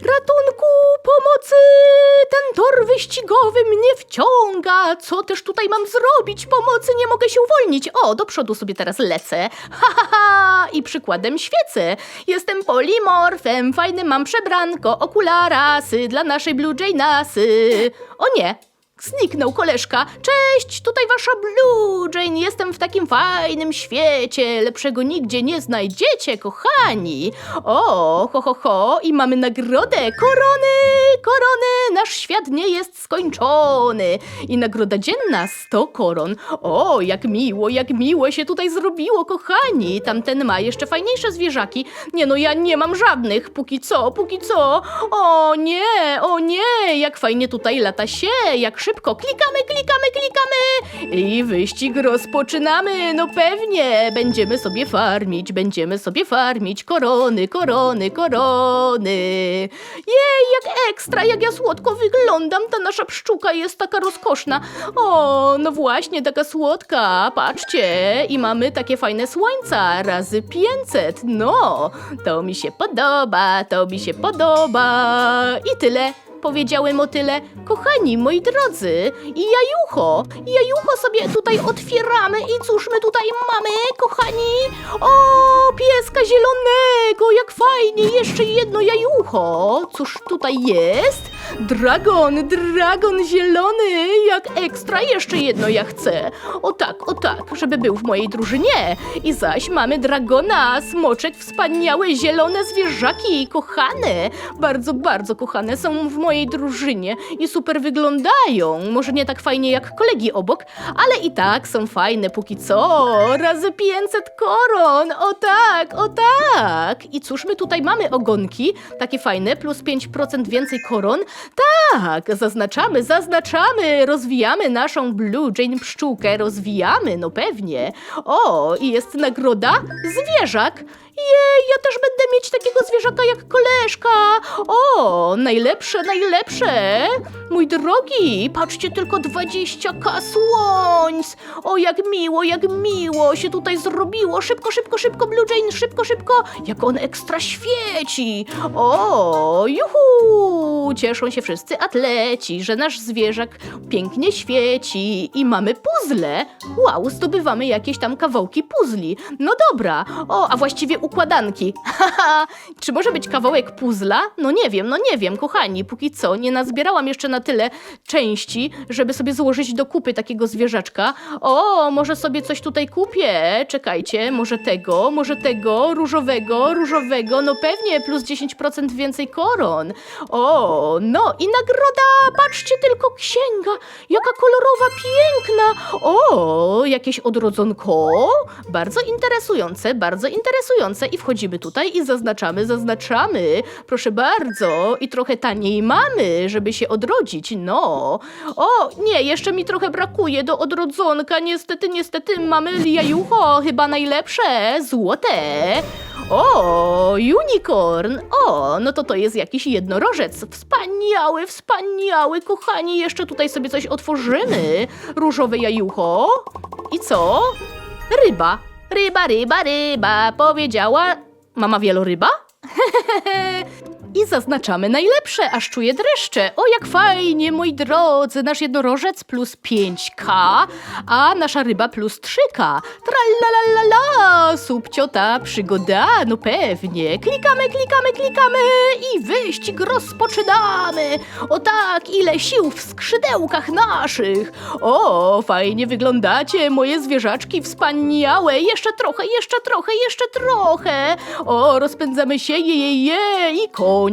Ratunku, pomocy! Ten tor wyścigowy mnie wciąga. Co też tutaj mam zrobić? Pomocy, nie mogę się uwolnić. O, do przodu sobie teraz lecę. Ha, ha, ha! I przykładem świecę. Jestem polimorfem, fajne mam przebranko, okularasy dla naszej Blue Jane'asy. O nie, Zniknął koleżka. Cześć, tutaj wasza Blue Jane. Jestem w takim fajnym świecie. Lepszego nigdzie nie znajdziecie, kochani. O, ho, ho, ho. I mamy nagrodę. Korony, korony. Nasz świat nie jest skończony. I nagroda dzienna 100 koron. O, jak miło, jak miło się tutaj zrobiło, kochani. Tamten ma jeszcze fajniejsze zwierzaki. Nie no, ja nie mam żadnych. Póki co, póki co. O nie, o nie, jak fajnie tutaj lata się, jak szybko. Klikamy, klikamy, klikamy i wyścig rozpoczynamy. No pewnie, będziemy sobie farmić, będziemy sobie farmić korony, korony, korony. Jej, jak ekstra, jak ja słodko wyglądam. Ta nasza pszczółka jest taka rozkoszna. O, no właśnie, taka słodka. Patrzcie, i mamy takie fajne słońca razy 500. No, to mi się podoba, to mi się podoba. I tyle. Powiedziałem o tyle, kochani, moi drodzy, jajucho, jajucho sobie tutaj otwieramy i cóż my tutaj mamy, kochani? O, pieska zielonego, jak fajnie, jeszcze jedno jajucho. Cóż tutaj jest? Dragon, dragon zielony, jak ekstra, jeszcze jedno ja chcę. O tak, o tak, żeby był w mojej drużynie. I zaś mamy dragona, smoczek, wspaniałe zielone zwierzaki, kochane. Bardzo, bardzo kochane są w mojej drużynie i super wyglądają. Może nie tak fajnie jak kolegi obok, ale i tak są fajne póki co. Razy 500 koron, o tak, o tak. I cóż my tutaj mamy ogonki, takie fajne, plus 5% więcej koron. Tak, zaznaczamy, zaznaczamy, rozwijamy naszą Blue Jane pszczółkę, rozwijamy, no pewnie. O, i jest nagroda zwierzak. Jej, ja też będę mieć takiego zwierzaka jak koleżka. O, najlepsze, najlepsze. Mój drogi, patrzcie tylko 20k słońc. O, jak miło, jak miło się tutaj zrobiło. Szybko, szybko, szybko, Blue Jane, szybko, szybko. Jak on ekstra świeci. O, juhu. Cieszą się wszyscy atleci, że nasz zwierzak pięknie świeci i mamy puzzle. Wow, zdobywamy jakieś tam kawałki puzli. No dobra. O, a właściwie układanki. Czy może być kawałek puzla? No nie wiem, no nie wiem, kochani, póki co nie nazbierałam jeszcze na tyle części, żeby sobie złożyć do kupy takiego zwierzaczka. O, może sobie coś tutaj kupię. Czekajcie, może tego, może tego, różowego, różowego, no pewnie plus 10% więcej koron. O, no i nagroda, patrzcie tylko, księga, jaka kolorowa, piękna. O, jakieś odrodzonko, bardzo interesujące, bardzo interesujące i wchodzimy tutaj i zaznaczamy, zaznaczamy, proszę bardzo i trochę taniej mamy, żeby się odrodzić, no. O, nie, jeszcze mi trochę brakuje do odrodzonka, niestety, niestety mamy jajucho, chyba najlepsze, złote. O, unicorn! O, no to to jest jakiś jednorożec. Wspaniały, wspaniały, kochani. Jeszcze tutaj sobie coś otworzymy. Różowe jajucho. I co? Ryba. Ryba, ryba, ryba. Powiedziała mama wieloryba? I zaznaczamy najlepsze, aż czuję dreszcze. O, jak fajnie, moi drodzy, nasz jednorożec plus 5K, a nasza ryba plus 3K. Tralalala, subciota, przygoda, no pewnie. Klikamy, klikamy, klikamy i wyścig rozpoczynamy. O tak, ile sił w skrzydełkach naszych. O, fajnie wyglądacie, moje zwierzaczki wspaniałe. Jeszcze trochę, jeszcze trochę, jeszcze trochę. O, rozpędzamy się, je, je, je i koniec.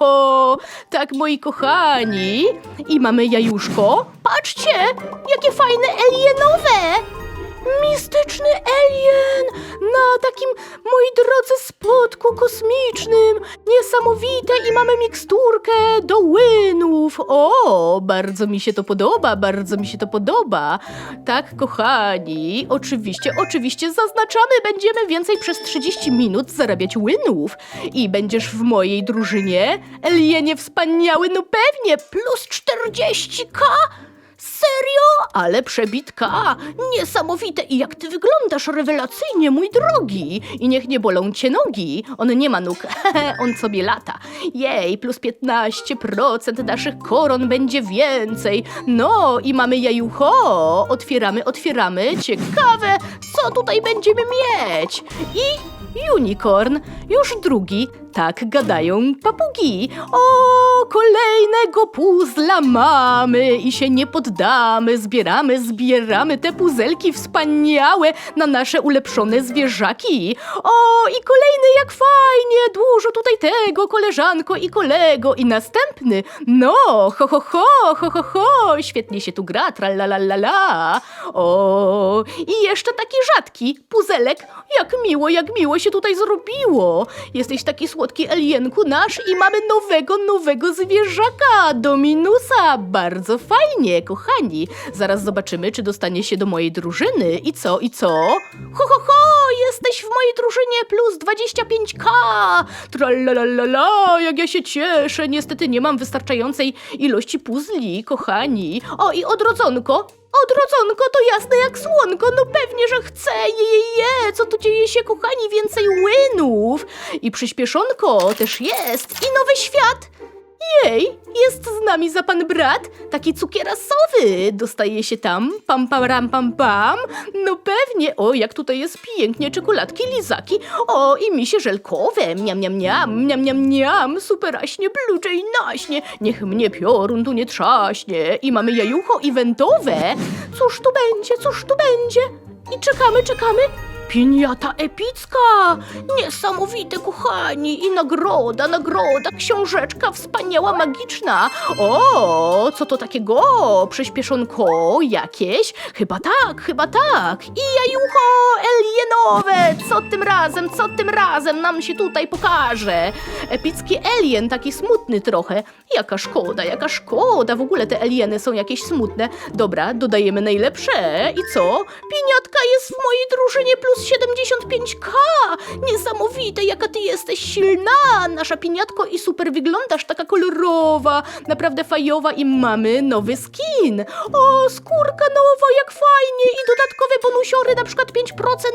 O, tak, moi kochani. I mamy jajuszko. Patrzcie, jakie fajne alienowe. Mistyczny alien na takim, drodzy, spotku kosmicznym. Niesamowite i mamy miksturkę do łynów. O, bardzo mi się to podoba, bardzo mi się to podoba. Tak, kochani, oczywiście, oczywiście zaznaczamy, będziemy więcej przez 30 minut zarabiać łynów. I będziesz w mojej drużynie? Elienie wspaniały, no pewnie, plus 40k? Serio? Ale przebitka! Niesamowite! I jak ty wyglądasz rewelacyjnie, mój drogi! I niech nie bolą cię nogi. On nie ma nóg, on sobie lata. Jej, plus 15% naszych koron będzie więcej. No i mamy jajucho. Otwieramy, otwieramy. Ciekawe, co tutaj będziemy mieć. I unicorn, już drugi. Tak gadają papugi. O, kolejnego puzla mamy i się nie poddamy. Zbieramy, zbieramy te puzelki wspaniałe na nasze ulepszone zwierzaki. O, i kolejny jak fajnie, dużo tutaj tego, koleżanko i kolego. I następny, no, ho, ho, ho, ho, ho, ho, świetnie się tu gra, tralalalala. O, i jeszcze taki rzadki puzelek. Jak miło, jak miło się tutaj zrobiło. Jesteś taki słodki alienku nasz i mamy nowego, nowego zwierzaka, Dominusa. Bardzo fajnie, kochani. Zaraz zobaczymy, czy dostanie się do mojej drużyny. I co, i co? Ho, ho, ho, jesteś w mojej drużynie plus 25k. Tralalala, jak ja się cieszę. Niestety nie mam wystarczającej ilości puzli, kochani. O, i odrodzonko. Odrodzonko to jasne jak słonko, no pewnie, że chcę, je, je, je, co tu dzieje się, kochani, więcej łynów. I przyspieszonko też jest, i nowy świat. Jej, jest z nami za pan brat, taki cukierasowy, dostaje się tam, pam pam ram pam pam, no pewnie, o jak tutaj jest pięknie, czekoladki, lizaki, o i misie żelkowe, miam miam miam, miam miam miam, superaśnie, blucze i naśnie, niech mnie piorun tu nie trzaśnie. I mamy jajucho i wentowe, cóż tu będzie, cóż tu będzie? I czekamy, czekamy, Piniata epicka! Niesamowite, kochani! I nagroda, nagroda, książeczka wspaniała, magiczna! O, co to takiego? Przyspieszonko jakieś? Chyba tak, chyba tak! I jajucho alienowe! Co tym razem, co tym razem nam się tutaj pokaże? Epicki alien, taki smutny trochę. Jaka szkoda, jaka szkoda! W ogóle te alieny są jakieś smutne. Dobra, dodajemy najlepsze. I co? Piniatka jest w mojej drużynie plus 75k! Niesamowite, jaka ty jesteś silna! Nasza piniatko i super wyglądasz, taka kolorowa, naprawdę fajowa i mamy nowy skin. O, skórka nowa, jak fajnie! I dodatkowe bonusiory, na przykład 5%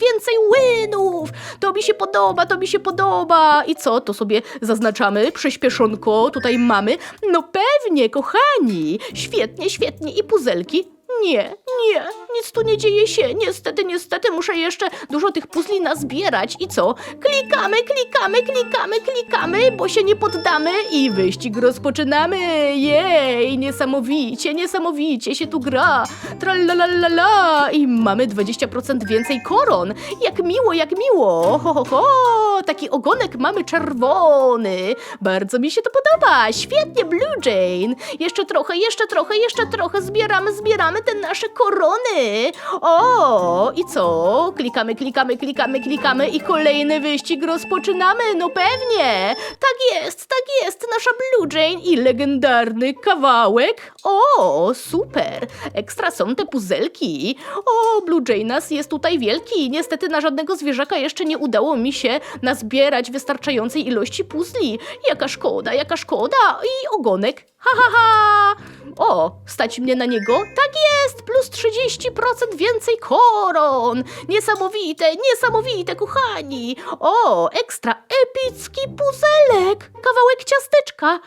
więcej łynów! To mi się podoba, to mi się podoba! I co, to sobie zaznaczamy, przyspieszonko, tutaj mamy. No pewnie, kochani! Świetnie, świetnie i puzelki nie, nie, nic tu nie dzieje się. Niestety, niestety muszę jeszcze dużo tych puzli nazbierać. I co? Klikamy, klikamy, klikamy, klikamy, bo się nie poddamy i wyścig rozpoczynamy. Jej, niesamowicie, niesamowicie się tu gra. Tralalala i mamy 20% więcej koron. Jak miło, jak miło. Ho, ho, ho. Taki ogonek mamy czerwony. Bardzo mi się to podoba. Świetnie, Blue Jane. Jeszcze trochę, jeszcze trochę, jeszcze trochę. Zbieramy, zbieramy te nasze korony. O, i co? Klikamy, klikamy, klikamy, klikamy i kolejny wyścig rozpoczynamy. No pewnie. Tak jest, tak jest. Nasza Blue Jane i legendarny kawałek. O, super. Ekstra są te puzelki. O, Blue Jane'as jest tutaj wielki. Niestety na żadnego zwierzaka jeszcze nie udało mi się nazbierać wystarczającej ilości puzli. Jaka szkoda, jaka szkoda. I ogonek. Ha, ha, ha. O, stać mnie na niego? Tak jest, plus 30% więcej koron. Niesamowite, niesamowite, kochani. O, ekstra epicki puzelek. Kawałek ciasteczka.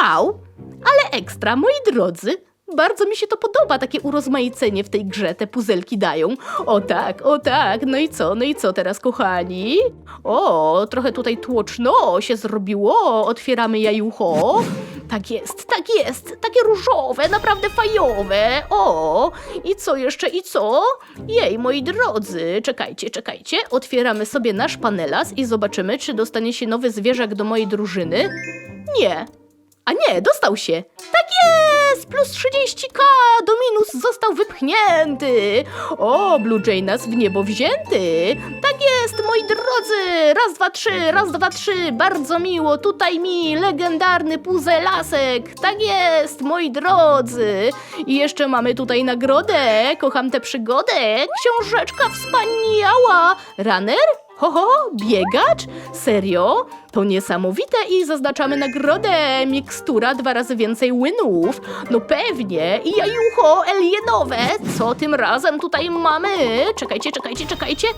Wow, ale ekstra, moi drodzy. Bardzo mi się to podoba, takie urozmaicenie w tej grze te puzelki dają. O tak, o tak, no i co, no i co teraz, kochani? O, trochę tutaj tłoczno się zrobiło, otwieramy jajucho. Tak jest, tak jest, takie różowe, naprawdę fajowe. O, i co jeszcze, i co? Jej, moi drodzy, czekajcie, czekajcie, otwieramy sobie nasz panelas i zobaczymy, czy dostanie się nowy zwierzak do mojej drużyny. Nie, a nie, dostał się. Tak jest! Plus 30k! Dominus został wypchnięty! O, Blue Janas w niebo wzięty! Tak jest, moi drodzy! Raz, dwa, trzy, raz, dwa, trzy! Bardzo miło, tutaj mi legendarny puzelasek! Tak jest, moi drodzy! I jeszcze mamy tutaj nagrodę! Kocham tę przygodę! Książeczka wspaniała! Runner? Ho, ho, biegacz? Serio? To niesamowite i zaznaczamy nagrodę. Mikstura dwa razy więcej łynów. No pewnie. I jajucho alienowe. Co tym razem tutaj mamy? Czekajcie, czekajcie, czekajcie.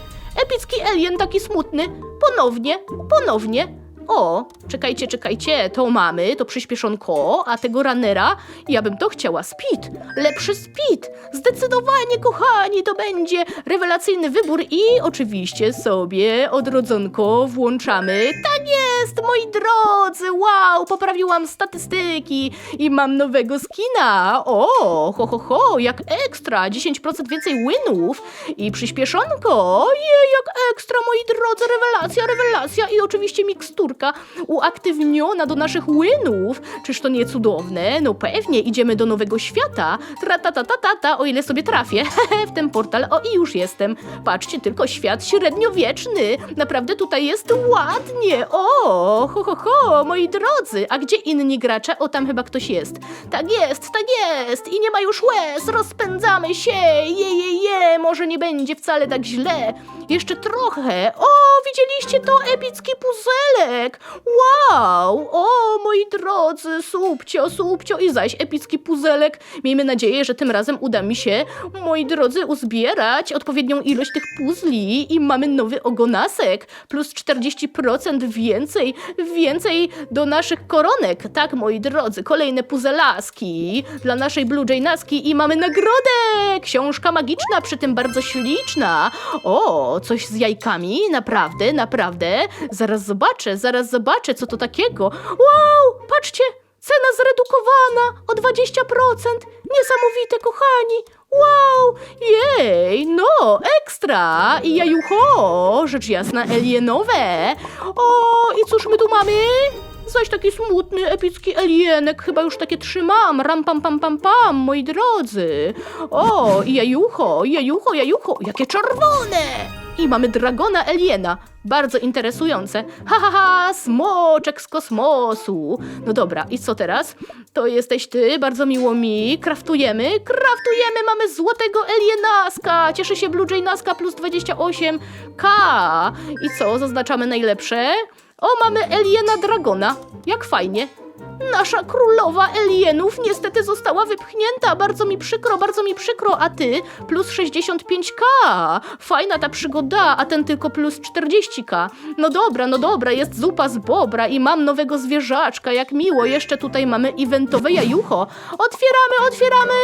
Epicki alien taki smutny. Ponownie, ponownie. O, czekajcie, czekajcie, to mamy, to przyspieszonko, a tego runnera, ja bym to chciała, speed, lepszy speed, zdecydowanie, kochani, to będzie rewelacyjny wybór i oczywiście sobie odrodzonko włączamy. Tak jest, moi drodzy, wow, poprawiłam statystyki i mam nowego skina. O, ho, ho, ho, jak ekstra, 10% więcej winów i przyspieszonko, je, jak ekstra, moi drodzy, rewelacja, rewelacja i oczywiście miksturka uaktywniona do naszych winów. Czyż to nie cudowne? No pewnie, idziemy do nowego świata. Tra-ta-ta-ta-ta, o ile sobie trafię w ten portal. O, i już jestem. Patrzcie, tylko świat średniowieczny. Naprawdę tutaj jest ładnie. O, ho, ho, ho, moi drodzy. A gdzie inni gracze? O, tam chyba ktoś jest. Tak jest, tak jest. I nie ma już łez. Rozpędzamy się. Je, je, je. Może nie będzie wcale tak źle. Jeszcze trochę. O, widzieliście to? Epicki puzelek. Wow. O, moi drodzy, subcio, subcio i zaś epicki puzelek. Miejmy nadzieję, że tym razem uda mi się, moi drodzy, uzbierać odpowiednią ilość tych puzli i mamy nowy ogonasek. Plus 40% więcej, więcej do naszych koronek. Tak, moi drodzy, kolejne puzelaski dla naszej Blue Jane'aski i mamy nagrodę! Książka magiczna, przy tym bardzo śliczna. O, coś z jajkami? Naprawdę, naprawdę. Zaraz zobaczę, zaraz zobaczę, co to takiego. Wow, patrzcie, cena zredukowana o 20%. Niesamowite, kochani. Wow, jej, no, ekstra. I jajucho, rzecz jasna, alienowe. O, i cóż my tu mamy? Zaś taki smutny, epicki alienek, chyba już takie trzymam, ram pam pam pam pam, moi drodzy. O, i jajucho, jajucho, jajucho, jakie czerwone! I mamy dragona aliena, bardzo interesujące. Ha, ha, ha, smoczek z kosmosu. No dobra, i co teraz? To jesteś ty, bardzo miło mi. Kraftujemy, kraftujemy, mamy złotego alienaska. Cieszy się Blue Jane'aska plus 28k. I co, zaznaczamy najlepsze? O, mamy Eliena Dragona. Jak fajnie. Nasza królowa Elienów niestety została wypchnięta. Bardzo mi przykro, bardzo mi przykro. A ty plus 65k. Fajna ta przygoda, a ten tylko plus 40k. No dobra, no dobra, jest zupa z bobra i mam nowego zwierzaczka. Jak miło, jeszcze tutaj mamy eventowe jajucho. Otwieramy, otwieramy.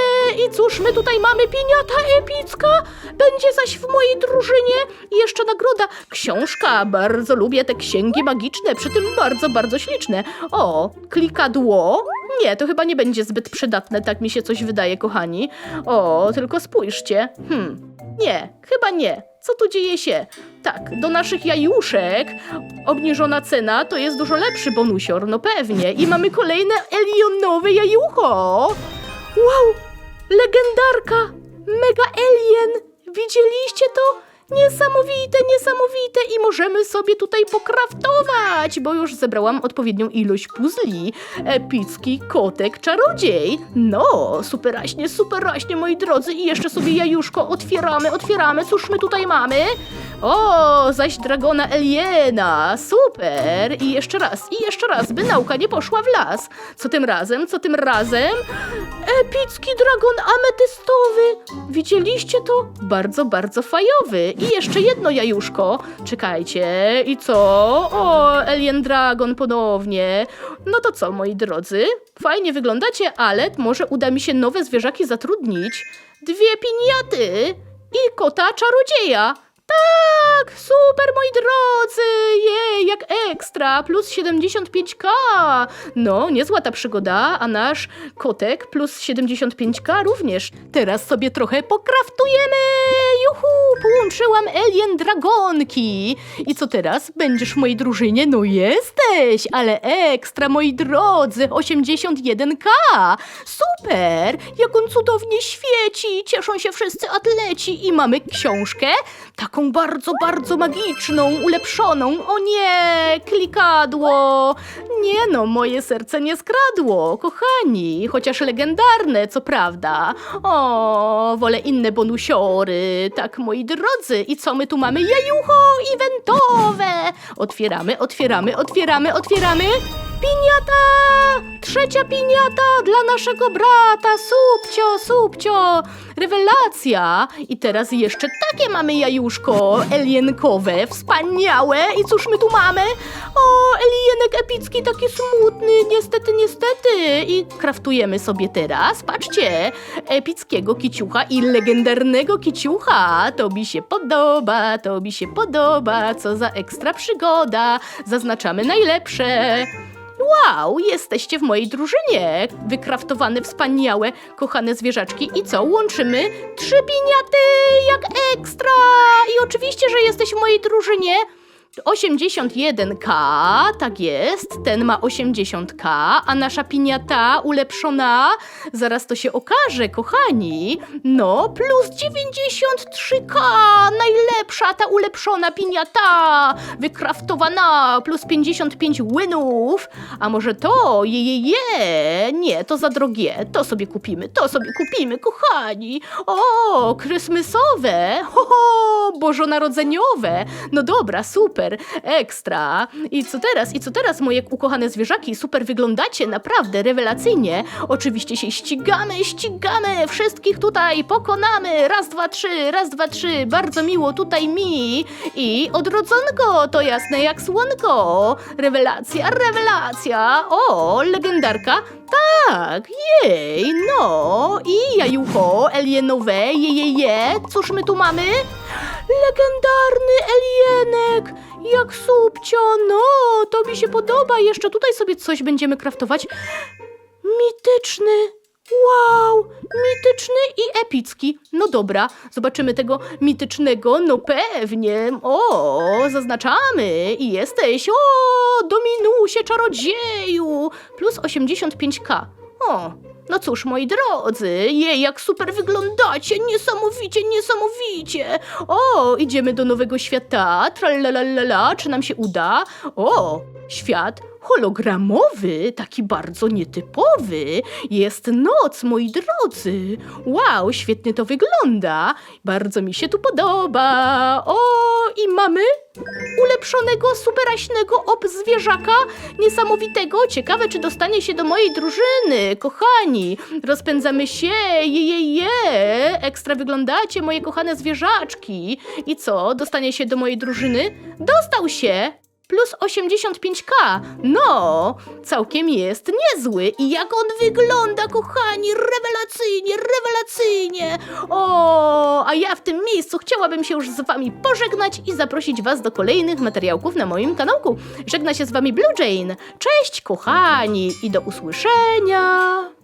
I cóż, my tutaj mamy pieniata epicka. Będzie zaś w mojej drużynie. Jeszcze nagroda. Książka. Bardzo lubię te księgi magiczne, przy tym bardzo, bardzo śliczne. O, klikadło. Nie, to chyba nie będzie zbyt przydatne, tak mi się coś wydaje, kochani. O, tylko spójrzcie. Hmm, nie, chyba nie. Co tu dzieje się? Tak, do naszych jajuszek obniżona cena to jest dużo lepszy bonusior, no pewnie. I mamy kolejne Elionowe jajucho. Wow, legendarka, mega alien. Widzieliście to? Niesamowite, niesamowite i możemy sobie tutaj pokraftować, bo już zebrałam odpowiednią ilość puzli. Epicki kotek czarodziej. No, superaśnie, superaśnie, moi drodzy. I jeszcze sobie jajuszko otwieramy, otwieramy. Cóż my tutaj mamy? O, zaś dragona Eliena. Super. I jeszcze raz, i jeszcze raz, by nauka nie poszła w las. Co tym razem, co tym razem? Epicki dragon ametystowy. Widzieliście to? Bardzo, bardzo fajowy. I jeszcze jedno jajuszko. Czekajcie. I co? O, Alien Dragon ponownie. No to co, moi drodzy? Fajnie wyglądacie, ale może uda mi się nowe zwierzaki zatrudnić. Dwie piniaty i kota czarodzieja. Tak, super moi drodzy, jej, jak ekstra, plus 75k. No, niezła ta przygoda, a nasz kotek plus 75k również. Teraz sobie trochę pokraftujemy. Juhu, połączyłam Alien Dragonki. I co teraz? Będziesz w mojej drużynie? No jesteś, ale ekstra, moi drodzy, 81k. Super, jak on cudownie świeci, cieszą się wszyscy atleci i mamy książkę, taką bardzo, bardzo magiczną, ulepszoną. O nie, klikadło. Nie no, moje serce nie skradło, kochani, chociaż legendarne, co prawda. O, wolę inne bonusiory, tak moi drodzy. I co my tu mamy? Jajucho eventowe. Otwieramy, otwieramy, otwieramy, otwieramy. Piniata! trzecia piniata dla naszego brata, subcio, subcio, rewelacja. I teraz jeszcze takie mamy jajuszko elienkowe, wspaniałe. I cóż my tu mamy? O, elienek epicki, taki smutny, niestety, niestety. I kraftujemy sobie teraz, patrzcie, epickiego kiciucha i legendarnego kiciucha. To mi się podoba, to mi się podoba, co za ekstra przygoda. Zaznaczamy najlepsze. Wow, jesteście w mojej drużynie. Wykraftowane, wspaniałe, kochane zwierzaczki. I co? Łączymy trzy piniaty jak ekstra. I oczywiście, że jesteś w mojej drużynie. 81k, tak jest, ten ma 80k, a nasza piniata ulepszona, zaraz to się okaże, kochani, no plus 93k, najlepsza ta ulepszona piniata, wykraftowana, plus 55 winów, a może to, je, je, je, nie, to za drogie, to sobie kupimy, to sobie kupimy, kochani, o, krysmysowe, ho, ho, bożonarodzeniowe, no dobra, super, ekstra. I co teraz? I co teraz, moje ukochane zwierzaki? Super wyglądacie, naprawdę, rewelacyjnie. Oczywiście się ścigamy, ścigamy, wszystkich tutaj pokonamy. Raz, dwa, trzy, raz, dwa, trzy. Bardzo miło tutaj mi. I odrodzonko, to jasne jak słonko. Rewelacja, rewelacja. O, legendarka. Tak, jej, no. I jajucho, elienowe, je, je, je. Cóż my tu mamy? Legendarny elienek! Jak subcio, no, to mi się podoba. Jeszcze tutaj sobie coś będziemy kraftować. Mityczny! Wow! Mityczny i epicki. No dobra, zobaczymy tego mitycznego. No pewnie. O, zaznaczamy. I jesteś. O, Dominusie, czarodzieju. Plus 85k. O, no cóż, moi drodzy, jej, jak super wyglądacie, niesamowicie, niesamowicie. O, idziemy do nowego świata, tralalala, czy nam się uda? O, świat hologramowy, taki bardzo nietypowy. Jest noc, moi drodzy. Wow, świetnie to wygląda. Bardzo mi się tu podoba. O, i mamy ulepszonego, superaśnego ob zwierzaka, niesamowitego. Ciekawe, czy dostanie się do mojej drużyny. Kochani, rozpędzamy się, je, je, je. Ekstra wyglądacie, moje kochane zwierzaczki. I co, dostanie się do mojej drużyny? Dostał się! Plus 85k. No, całkiem jest niezły. I jak on wygląda, kochani, rewelacyjnie, rewelacyjnie. O, a ja w tym miejscu chciałabym się już z wami pożegnać i zaprosić was do kolejnych materiałków na moim kanałku. Żegna się z wami Blue Jane. Cześć, kochani, i do usłyszenia.